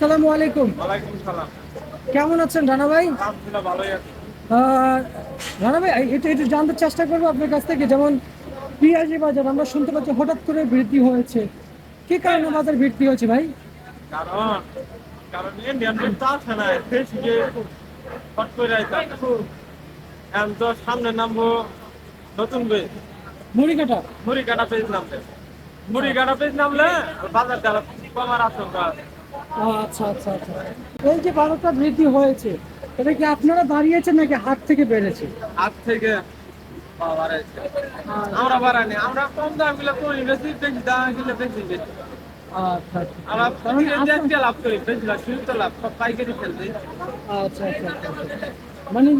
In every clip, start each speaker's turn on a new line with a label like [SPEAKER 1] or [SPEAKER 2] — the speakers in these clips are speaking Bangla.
[SPEAKER 1] আসসালামু আলাইকুম। কেমন আছেন রানা ভাই? রানা ভাই একটু একটু জানতে চেষ্টা করব আপনার কাছ থেকে যেমন পেঁয়াজি বাজার আমরা শুনতে পাচ্ছি হঠাৎ করে বৃদ্ধি হয়েছে। কি কারণে বাজার বৃদ্ধি হয়েছে ভাই?
[SPEAKER 2] কারণ কারণ তো সামনে নামবো নতুন বেশ
[SPEAKER 1] মুড়ি কাটা
[SPEAKER 2] মুড়ি কাটা পেজ নামবে মুড়ি কাটা পেজ নামলে বাজার কমার আশঙ্কা আছে।
[SPEAKER 1] আচ্ছা আচ্ছা আচ্ছা। এই যে বাজারটা বৃদ্ধি হয়েছে এটা কি আপনারা বাড়িয়েছেন নাকি হাট থেকে বেড়েছে?
[SPEAKER 2] আজ থেকে আমরা বাড়ানি আমরা কম দামগুলো করি বেশি বেশি দামগুলো বেশি বেশি।
[SPEAKER 1] মানে আচ্ছা। আচ্ছা আচ্ছা, আচ্ছা। মানে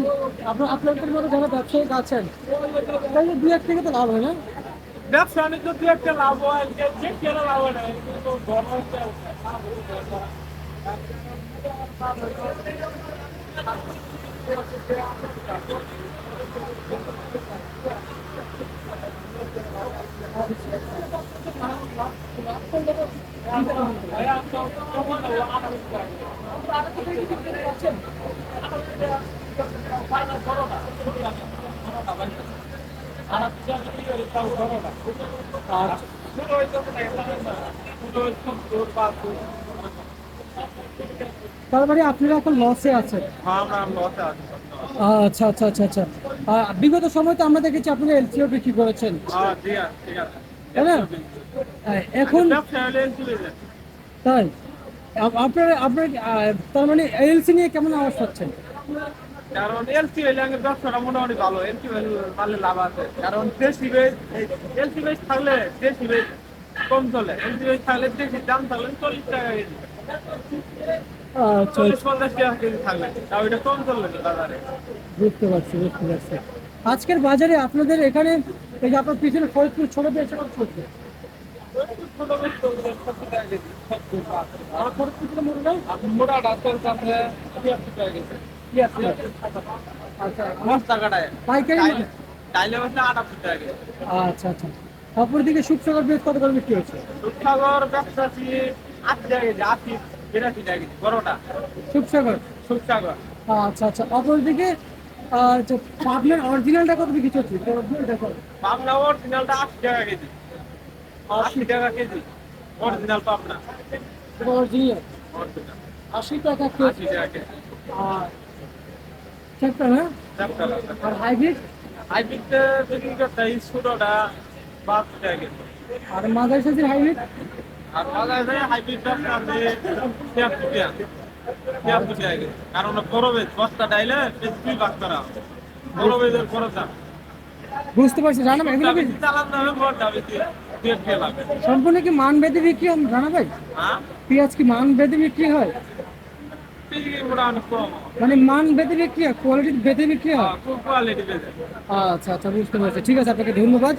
[SPEAKER 1] আপনাদের মতো যারা ব্যবসায়িক আছেন তাই দু এক থেকে তো লাভ হয় না?
[SPEAKER 2] ব্যবসা বাণিজ্য দু একটা লাভ হয় যে কেন লাভ হয় না কিন্তু বড় একটা
[SPEAKER 1] তার মানে আপনারা এখন লসে আছেন।
[SPEAKER 2] আছি।
[SPEAKER 1] আচ্ছা আচ্ছা আচ্ছা আচ্ছা। বিগত সময় তো আমরা দেখেছি আপনারা এলসিও বিক্রি করেছেন।
[SPEAKER 2] হ্যাঁ
[SPEAKER 1] তাই না? এখন তাই। আপ- আপনারা আপনার তার মানে এলসি নিয়ে কেমন আওয়াজ পাচ্ছেন?
[SPEAKER 2] কারণ এলসি হইলে আগে ব্যবসাটা মোটামুটি ভালো। এলসি পারলে লাভ আছে। কারণ দেশি বেশ এলসি বেশ থাকলে দেশি বেশ কম চলে। এলসি বেশ থাকলে দাম থাকলে চল্লিশ টাকা কেজি।
[SPEAKER 1] আচ্ছা।
[SPEAKER 2] চল্লিশ পঞ্চাশ টাকা কেজি থাকলে। তাও এটা কম চলবে বাজারে।
[SPEAKER 1] বুঝতে পারছি বুঝতে পারছি। আজকের বাজারে আপনাদের এখানে এই যে আপনার পিছনে ফরিদপুর ছোট পেয়েছে কত চলছে?
[SPEAKER 2] মোটা ডাক্তার কাছে
[SPEAKER 1] আচ্ছা মানে? আচ্ছা আচ্ছা। অপরদিকে সুপসাগর বৃহৎ কত করে বিক্রি হচ্ছে?
[SPEAKER 2] দুধসাগর ব্যবসা আশি টাকা আশি বিরাশি টাকা বড়টা।
[SPEAKER 1] সুপসাগর
[SPEAKER 2] সুখসাগর।
[SPEAKER 1] আচ্ছা আচ্ছা। অপরদিকে যে পাবনার অরিজিনালটা কত বিক্রি হচ্ছে?
[SPEAKER 2] পাবনা অরিজিনালটা আশি টাকা কেজি। আশি? টাকা KG. Original Pabna.
[SPEAKER 1] Original
[SPEAKER 2] original
[SPEAKER 1] আশি টাকা
[SPEAKER 2] আশি
[SPEAKER 1] কেজি
[SPEAKER 2] টাকা কেজি।
[SPEAKER 1] আর চেকটা না আর হাইব্রিড?
[SPEAKER 2] হাইব্রিড বিক্রি করতে ছোটটা টাকা কেজি
[SPEAKER 1] আর মাদার হাইব্রিড?
[SPEAKER 2] আর বাজারে হাইব্রিড ব্যবসা আছে তিয়াত্তর টাকা তিয়াত্তর টাকা কেজি কারণ বস্তা ডাইলে বেশ ভাগ করা বেজের
[SPEAKER 1] বুঝতে পারছি জানা ভাই এগুলো
[SPEAKER 2] চালান দামে বড় দাম
[SPEAKER 1] সম্পূর্ণ কি মান বেঁধে বিক্রি হয় জানা ভাই?
[SPEAKER 2] হ্যাঁ?
[SPEAKER 1] পেঁয়াজ কি মান বেঁধে বিক্রি হয়?
[SPEAKER 2] বিক্রি মোটামুটি কম
[SPEAKER 1] মানে মান বেঁধে বিক্রি হয় কোয়ালিটি বেঁধে বিক্রি হয়
[SPEAKER 2] খুব কোয়ালিটি বেজে
[SPEAKER 1] আচ্ছা আচ্ছা বুঝতে পারছি। ঠিক আছে আপনাকে ধন্যবাদ।